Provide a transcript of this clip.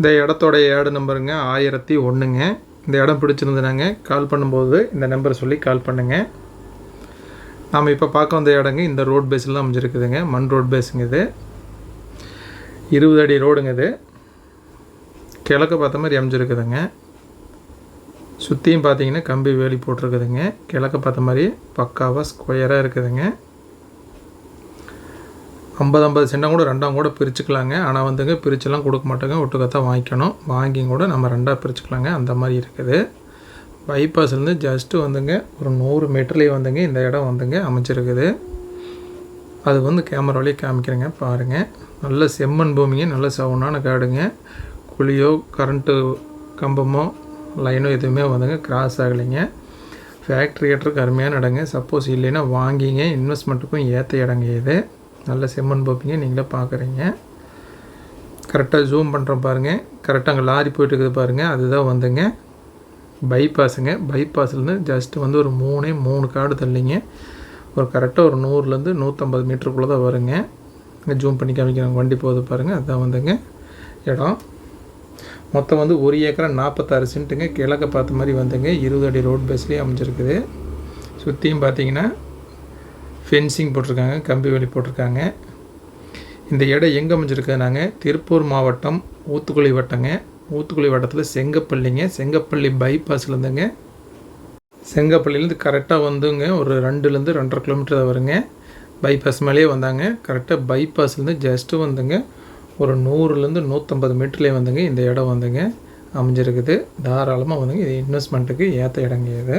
இந்த இடத்தோடைய ஏடு நம்பருங்க ஆயிரத்தி ஒன்றுங்க இந்த இடம் பிடிச்சிருந்தனாங்க. கால் பண்ணும்போது இந்த நம்பரை சொல்லி கால் பண்ணுங்கள் நாம் இப்போ பார்க்க வந்த இடங்க இந்த ரோட் பேஸில் அமைஞ்சிருக்குதுங்க. மண் ரோட் பேஸுங்க இது. இருபது அடி ரோடுங்க இது. கிழக்கு பார்த்த மாதிரி அமைஞ்சிருக்குதுங்க. சுற்றியும் பார்த்தீங்கன்னா கம்பி வேலி போட்டிருக்குதுங்க. கிழக்க பார்த்த மாதிரி பக்காவாக ஸ்கொயராக இருக்குதுங்க. ஐம்பது ஐம்பது சென்டம் கூட ரெண்டாம் கூட பிரிச்சுக்கலாங்க. ஆனால் வந்துங்க பிரிச்செல்லாம் கொடுக்க மாட்டோங்க. ஒட்டுக்கத்தான் வாங்கிக்கணும். வாங்கி கூட நம்ம ரெண்டாக பிரிச்சுக்கலாங்க. அந்த மாதிரி இருக்குது. பைபாஸ்லேருந்து ஜஸ்ட்டு வந்துங்க ஒரு நூறு மீட்டர்லேயே வந்துங்க இந்த இடம் வந்துங்க அமைச்சிருக்குது அது வந்து கேமராவிலேயே காமிக்கிறேங்க பாருங்கள் நல்ல செம்மண் பூமிங்க நல்ல சவுனான காடுங்க. குழியோ கரண்ட்டு கம்பமோ லைனோ எதுவுமே வந்துங்க கிராஸ் ஆகலைங்க. ஃபேக்ட்ரி ஏற்றருக்கு அருமையான இடங்க. சப்போஸ் இல்லைன்னா வாங்கிங்க. இன்வெஸ்ட்மெண்ட்டுக்கும் ஏற்ற இடங்க இது. நல்ல செம்மண் பார்ப்பீங்க நீங்களே பார்க்குறீங்க. கரெக்டாக ஜூம் பண்ணுறோம் பாருங்கள் கரெக்டாக அங்கே லாரி போயிட்டு இருக்குது பாருங்கள் அதுதான் வந்துங்க. பைபாஸுங்க பைபாஸ்லேருந்து ஜஸ்ட் வந்து ஒரு மூணே மூணு காடு தள்ளிங்க. ஒரு கரெக்டாக ஒரு நூறுலேருந்து நூற்றம்பது மீட்டருக்குள்ளே தான் வருங்க. இங்கே ஜூம் பண்ணி காமிக்கிறாங்க வண்டி போகுது பாருங்கள் அதுதான் வந்துங்க இடம். மொத்தம் வந்து ஒரு ஏக்கரா நாற்பத்தாறு சென்ட்டுங்க. கிழக்க பார்த்த மாதிரி வந்துங்க. இருபது அடி ரோட் பேஸ்லேயே அமைஞ்சிருக்குது. சுற்றியும் பார்த்தீங்கன்னா ஃபென்சிங் போட்டிருக்காங்க கம்பி வேலி போட்டிருக்காங்க. இந்த இடம் எங்கே அமைஞ்சிருக்குதுனாங்க திருப்பூர் மாவட்டம் ஊத்துக்குழி வட்டங்க. ஊத்துக்குழி வட்டத்தில் செங்கப்பள்ளிங்க. செங்கப்பள்ளி பைபாஸ்லேருந்துங்க செங்கப்பள்ளிலேருந்து கரெக்டாக வந்துங்க. ஒரு ரெண்டுலேருந்து ரெண்டரை கிலோமீட்டர் வருங்க. பைபாஸ் மேலேயே வந்தாங்க. கரெக்டாக பைபாஸ்லேருந்து ஜஸ்ட்டு வந்துங்க. ஒரு நூறுலேருந்து நூற்றம்பது மீட்டர்லேயே வந்துங்க. இந்த இடம் வந்துங்க. அமைஞ்சிருக்குது. தாராளமாக வந்துங்க. இது இன்வெஸ்ட்மெண்ட்டுக்கு ஏற்ற இடங்க இது.